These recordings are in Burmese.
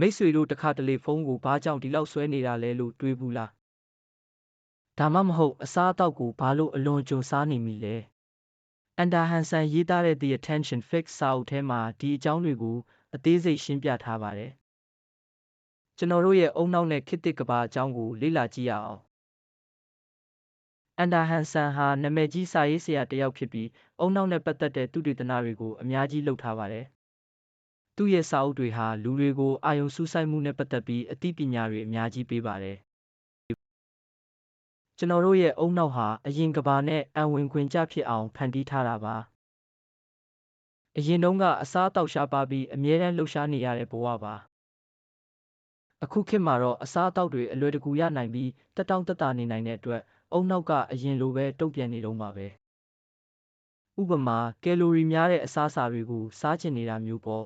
မိတ်ဆွေတို့တစ်ခါတလေဖုန်းကိုဘာကြောင့်ဒီလောက်ဆွဲနေတာလဲလို့တွေးဘူးလားဒါမှမဟုတ်အစားအသောက်ကိုဘာလို့အလွန်ကျွံစားနေမိလဲအန်ဒါဟန်ဆန်ရေးသားတဲ့ The Attention Fix စာအုပ်ထဲမှာဒီအကြောင်းတွေကိုအသေးစိတ်ရှင်းပြထားပါတယ်ကျွန်တော်တို့ရဲ့အုံနောက်နဲ့ခေတ်သစ်ကဘာအကြောင်းကိုလေ့လာကြည့်ရအောင်အန်ဒါဟန်ဆန်ဟာနာမည်ကြီးစာရေးဆရာတစ်ယောက်ဖြစ်ပြီးအုံနောက်နဲ့ပတ်သက်တဲ့သုတေသနတွေကိုအများကြီးလုပ်ထားပါတယ် သူ့ရဲ့စာအုပ်တွေဟာလူတွေကို အာယုံစူးစိုက်မှုနဲ့ပတ်သက်ပြီးအသိပညာတွေအများကြီးပေးပါတယ်ကျွန်တော်တို့ရဲ့အုံနောက်ဟာအရင်ကဘာနဲ့အံဝင်ခွင်ကြဖြစ်အောင်ဖန်တီးထားတာပါအရင်တုန်းကအစားအသောက်ရှားပါပြီးအမြဲတမ်းလှုပ်ရှားနေရတဲ့ဘဝပါအခုခေတ်မှာတော့အစားအသောက်တွေအလွယ်တကူရနိုင်ပြီးတက်တောင့်တက်တာနေနိုင်တဲ့အတွက်အုံနောက်ကအရင်လိုပဲတုံ့ပြန်နေတော့မှာပဲဥပမာကယ်လိုရီများတဲ့အစားအစာတွေကိုစားချင်နေတာမျိုးပေါ့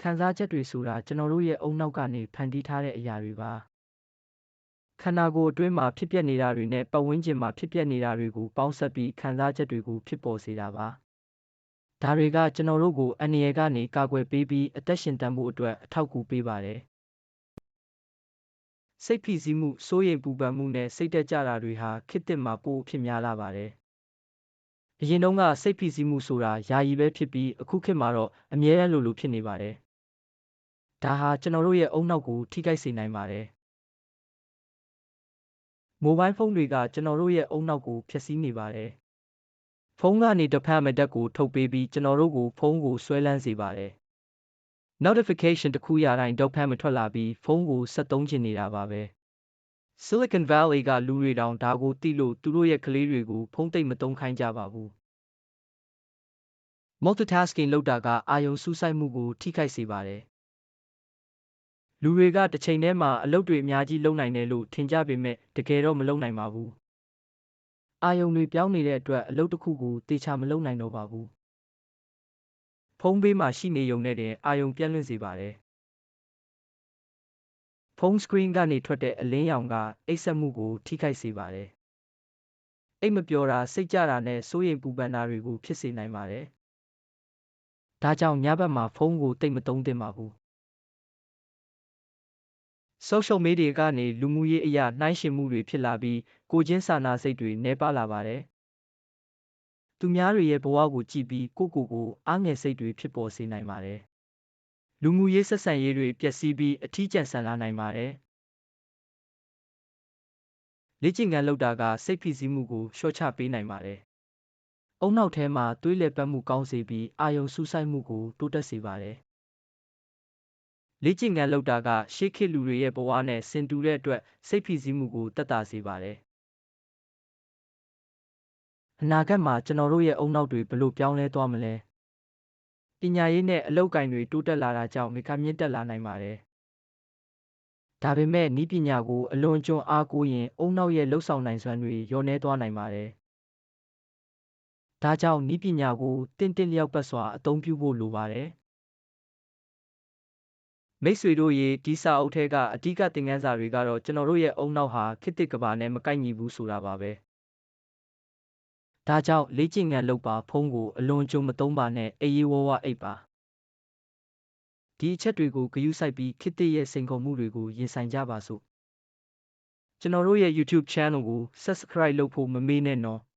ခံစားချက်တွေဆိုတာကျွန်တော်တို့ရဲ့အုံနောက်ကနေဖန်တီးထားတဲ့အရာတွေပါခန္ဓာကိုယ်အတွင်းမှာဖြစ်ပျက်နေတာတွေနဲ့ပတ်ဝန်းကျင်မှာဖြစ်ပျက်နေတာတွေကိုပေါင်းစပ်ပြီးခံစားချက်တွေကိုဖြစ်ပေါ်စေတာပါဒါတွေကကျွန်တော်တို့ကိုအန္တရာယ်ကနေကာကွယ်ပေးပြီးအသက်ရှင်တန်ဖို့အတွက်အထောက်အကူပေးပါတယ်စိတ်ဖိစီးမှုစိုးရိမ်ပူပန်မှုနဲ့စိတ်တက်ကြတာတွေဟာခေတ်သစ်မှာပိုဖြစ်များလာပါတယ်အရင်တုန်းကစိတ်ဖိစီးမှုဆိုတာယာယီပဲဖြစ်ပြီးအခုခေတ်မှာတော့အမြဲတမ်းလိုလိုဖြစ်နေပါတယ် ဒါဟာကျွန်တော်တို့ရဲ့အုံနောက်ကိုထိခိုက်စေနိုင်ပါတယ်မိုဘိုင်းဖုန်းတွေကကျွန်တော်တို့ရဲ့အုံနောက်ကိုဖျက်ဆီးနေပါတယ်ဖုန်းကနေတစ်ဖက်မက်တက်ကိုထုတ်ပေးပြီးကျွန်တော်တို့ကိုဖုန်းကိုဆွဲလန်းစေပါတယ်။ notification တစ်ခုရတိုင်းဒုတ်ဖက်မထွက်လာပြီးဖုန်းကိုဆက်သုံးချင်နေတာပါပဲ။ Silicon Valley ကလူတွေတောင်ဒါကိုသိလို့သူတို့ရဲ့ကလေးတွေကိုဖုန်းသိပ်မသုံးခိုင်းကြပါဘူး။ multitasking လုပ်တာကအာယုံစူးစိုက်မှုကိုထိခိုက်စေပါတယ်။ လူတွေကတစ်ချိန်တည်းမှာအလုပ်တွေအများကြီးလုပ်နိုင်တယ်လို့ထင်ကြပေမဲ့တကယ်တော့မလုပ်နိုင်ပါဘူးအာယုံတွေပြောင်းနေတဲ့အတွက်အလုပ်တစ်ခုကိုတေချာမလုပ်နိုင်တော့ပါဘူးဖုန်းဘေးမှာရှိနေုံနဲ့တင်အာယုံပြန့်လွင့်စေပါတယ်ဖုန်းစကရင်းကနေထွက်တဲ့အလင်းရောင်ကအိပ်စက်မှုကိုထိခိုက်စေပါတယ်အိတ်မပျော်တာစိတ်ကြတာနဲ့စိုးရိမ်ပူပန်တာတွေကိုဖြစ်စေနိုင်ပါတယ်ဒါကြောင့်ညဘက်မှာဖုန်းကိုတိတ်မသုံးသင့်ပါဘူး social media ကနေလူမှုရေးအရာနှိုင်းယှဉ်မှုတွေဖြစ်လာပြီးကိုချင်းစာနာစိတ်တွေနှဲပါလာပါတယ်။သူများတွေရဲ့ဘဝကိုကြည့်ပြီးကိုယ့်ကိုယ်ကိုအားငယ်စိတ်တွေဖြစ်ပေါ်စေနိုင်ပါတယ်။လူမှုရေးဆက်ဆံရေးတွေပျက်စီးပြီးအထီးကျန်ဆန်လာနိုင်ပါတယ်။လေ့ကျင့်ခန်းလုပ်တာကစိတ်ဖိစီးမှုကိုလျှော့ချပေးနိုင်ပါတယ်။အုံနောက်ထဲမှာသွေးလည်ပတ်မှုကောင်းစေပြီးအာယုံစူးစိုက်မှုကိုတိုးတက်စေပါတယ်။ လေ့ကျင့်ခန်းလုပ်တာက ရှေးခေတ်လူတွေရဲ့ဘဝနဲ့ဆင်တူတဲ့အတွက်စိတ်ဖိစီးမှုကိုတက်တာစေပါတယ်။အနာဂတ်မှာကျွန်တော်တို့ရဲ့အုံနောက်တွေဘလို့ပြောင်းလဲသွားမလဲ။ပညာရေးနဲ့အလုပ်ကိုင်တွေတိုးတက်လာတာကြောင့်မေခမြင့်တက်လာနိုင်ပါတယ်။ဒါပေမဲ့ဤပညာကိုအလွန်ကျွံအားကိုးရင်အုံနောက်ရဲ့လှုပ်ဆောင်နိုင်စွမ်းတွေလျော့နည်းသွားနိုင်ပါတယ်။ဒါကြောင့်ဤပညာကိုတင့်တင့်လျောက်ပတ်စွာအသုံးပြုဖို့လိုပါတယ်။ မိတ်ဆွေတို့ရေဒီစာအုပ်ထဲကအဓိကသင်ခန်းစာတွေကတော့ကျွန်တော်တို့ရဲ့အုံနောက်ဟာခေတ်သစ်ကဘာနဲ့မကိုက်ညီဘူးဆိုတာပါပဲ။ဒါကြောင့်လေ့ကျင့်ခန်းလုပ်ပါဖုန်းကိုအလွန်ကြုံမသုံးပါနဲ့အေးရေးဝဝအိပ်ပါ။ဒီအချက်တွေကိုဂရုစိုက်ပြီးခေတ်သစ်ရဲ့စိန်ခေါ်မှုတွေကိုရင်ဆိုင်ကြပါစို့။ကျွန်တော်တို့ရဲ့ YouTube Channel ကို Subscribe လုပ်ဖို့မမေ့နဲ့နော်။